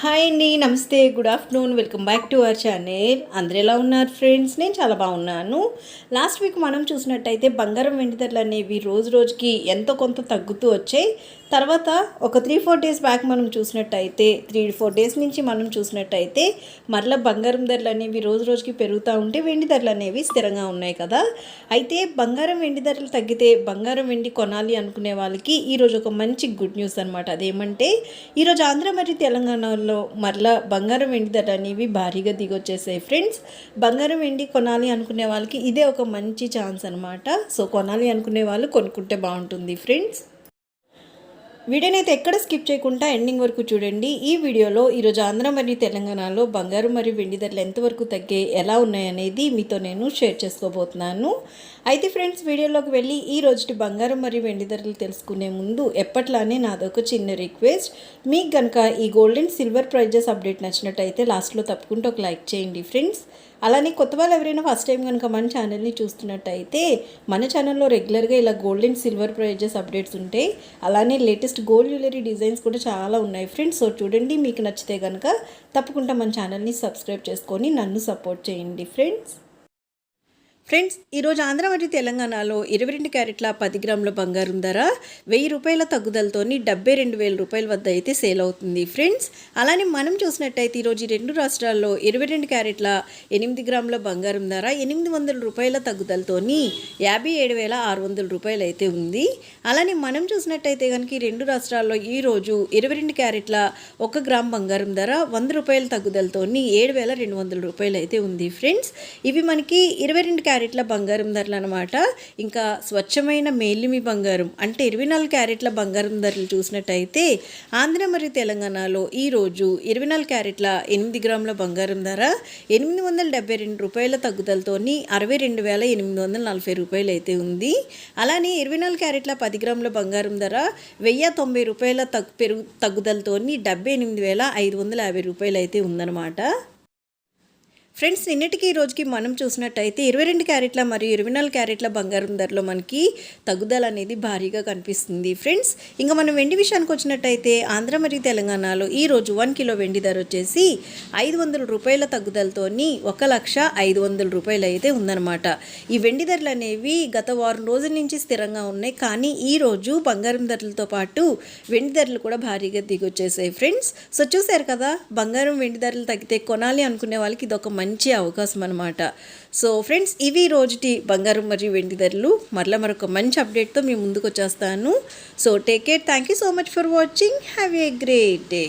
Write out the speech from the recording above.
Hi అండి నమస్తే good afternoon welcome back to our channel అందరు ఎలా ఉన్నారు ఫ్రెండ్స్ నేను చాలా బాగున్నాను. లాస్ట్ వీక్ మనం చూసినట్టయితే బంగారం వెండి ధరలు అనేవి రోజు రోజుకి ఎంతో కొంత తగ్గుతూ వచ్చాయి. తర్వాత ఒక త్రీ ఫోర్ డేస్ బ్యాక్ మనం చూసినట్టయితే త్రీ ఫోర్ డేస్ నుంచి మనం చూసినట్టయితే మరలా బంగారం ధరలు అనేవి రోజు రోజుకి పెరుగుతూ ఉంటే వెండి ధరలు అనేవి స్థిరంగా ఉన్నాయి కదా. అయితే బంగారం వెండి ధరలు తగ్గితే బంగారం వెండి కొనాలి అనుకునే వాళ్ళకి ఈరోజు ఒక మంచి గుడ్ న్యూస్ అనమాట అదేమంటే ఈరోజు ఆంధ్ర మరియు తెలంగాణలో మరలా బంగారం వెండి ధరలు అనేవి భారీగా దిగొచ్చేసాయి ఫ్రెండ్స్ బంగారం వెండి కొనాలి అనుకునే వాళ్ళకి ఇదే ఒక మంచి ఛాన్స్ అనమాట సో కొనాలి అనుకునే వాళ్ళు కొనుక్కుంటే బాగుంటుంది ఫ్రెండ్స్ వీడియోనైతే ఎక్కడ స్కిప్ చేయకుండా ఎండింగ్ వరకు చూడండి. ఈ వీడియోలో ఈరోజు ఆంధ్ర మరియు తెలంగాణలో బంగారు మరియు వెండి ధరలు ఎంతవరకు తగ్గే ఎలా ఉన్నాయనేది మీతో నేను షేర్ చేసుకోబోతున్నాను. అయితే ఫ్రెండ్స్ వీడియోలోకి వెళ్ళి ఈ రోజుటి బంగారం మరియు వెండి ధరలు తెలుసుకునే ముందు ఎప్పట్లానే నాదొక చిన్న రిక్వెస్ట్. మీకు కనుక ఈ gold and silver prizes update నచ్చినట్టయితే లాస్ట్లో తప్పకుండా ఒక లైక్ చేయండి ఫ్రెండ్స్. అలానే కొత్త వాళ్ళు ఎవరైనా ఫస్ట్ టైం కనుక మన ఛానల్ని చూస్తున్నట్టయితే మన ఛానల్లో రెగ్యులర్గా ఇలా gold and silver prizes updates ఉంటాయి. అలానే లేటెస్ట్ గోల్డ్ జ్యువెలరీ డిజైన్స్ కూడా చాలా ఉన్నాయి ఫ్రెండ్స్. సో చూడండి మీకు నచ్చితే కనుక తప్పకుండా మన ఛానల్ని సబ్స్క్రైబ్ చేసుకొని నన్ను సపోర్ట్ చేయండి ఫ్రెండ్స్. ఫ్రెండ్స్ ఈరోజు ఆంధ్ర మరియు తెలంగాణలో ఇరవై రెండు క్యారెట్ల పది గ్రాముల బంగారం ధర వెయ్యి రూపాయల తగ్గుదలతోని డెబ్బై రెండు వేల రూపాయల వద్ద అయితే సేల్ అవుతుంది. ఫ్రెండ్స్ అలానే మనం చూసినట్టయితే ఈరోజు రెండు రాష్ట్రాల్లో ఇరవై రెండు క్యారెట్ల ఎనిమిది గ్రాముల బంగారం ధర ఎనిమిది వందల రూపాయల తగ్గుదలతోని యాభై ఏడు వేల ఆరు వందల రూపాయలు అయితే ఉంది. అలానే మనం చూసినట్టయితే కనుక రెండు రాష్ట్రాల్లో ఈరోజు ఇరవై రెండు క్యారెట్ల ఒక గ్రామ్ బంగారం ధర వంద రూపాయల తగ్గుదలతోని ఏడు వేల రెండు వందల రూపాయలు అయితే ఉంది. ఫ్రెండ్స్ ఇవి మనకి ఇరవై రెండు క్యారెట్ల బంగారం ధరలు అనమాట ఇంకా స్వచ్ఛమైన మేలిమి బంగారం అంటే ఇరవై నాలుగు క్యారెట్ల బంగారం ధరలు చూసినట్టయితే ఆంధ్ర మరియు తెలంగాణలో ఈరోజు ఇరవై నాలుగు క్యారెట్ల ఎనిమిది గ్రాముల బంగారం ధర ఎనిమిది వందల డెబ్బై రెండు రూపాయల తగ్గుదలతోని అరవై రెండు వేల ఎనిమిది వందల నలభై రూపాయలు అయితే ఉంది. అలానే ఇరవై నాలుగు క్యారెట్ల పది గ్రాముల బంగారం ధర వెయ్యి తొంభై రూపాయల తగ్గు పెరుగు తగ్గుదలతోని డెబ్బై ఎనిమిది వేల ఐదు వందల యాభై రూపాయలు అయితే ఉందన్నమాట. ఫ్రెండ్స్ నిన్నటికి ఈ రోజుకి మనం చూసినట్టయితే ఇరవై రెండు క్యారెట్ల మరియు ఇరవై నాలుగు క్యారెట్ల బంగారం ధరలో మనకి తగ్గుదల అనేది భారీగా కనిపిస్తుంది. ఫ్రెండ్స్ ఇంకా మనం వెండి విషయానికి వచ్చినట్టయితే ఆంధ్ర మరియు తెలంగాణలో ఈ రోజు వన్ కిలో వెండి ధర వచ్చేసి ఐదు వందల రూపాయల తగ్గుదలతోని ఒక లక్ష ఐదు వందల రూపాయలు అయితే ఉందన్నమాట. ఈ వెండి ధరలు అనేవి గత వారం రోజుల నుంచి స్థిరంగా ఉన్నాయి. కానీ ఈ రోజు బంగారం ధరలతో పాటు వెండి ధరలు కూడా భారీగా దిగొచ్చేసాయి. ఫ్రెండ్స్ సో చూసారు కదా బంగారం వెండి ధరలు తగ్గితే కొనాలి అనుకునే వాళ్ళకి ఇది ఒక మంచి అవకాశం అనమాట సో ఫ్రెండ్స్ ఇవి రోజుటి బంగారం మరియు వెండి ధరలు. మరలా మరొక మంచి అప్డేట్తో మీ ముందుకు వచ్చేస్తాను. So take care thank you so much for watching have a great day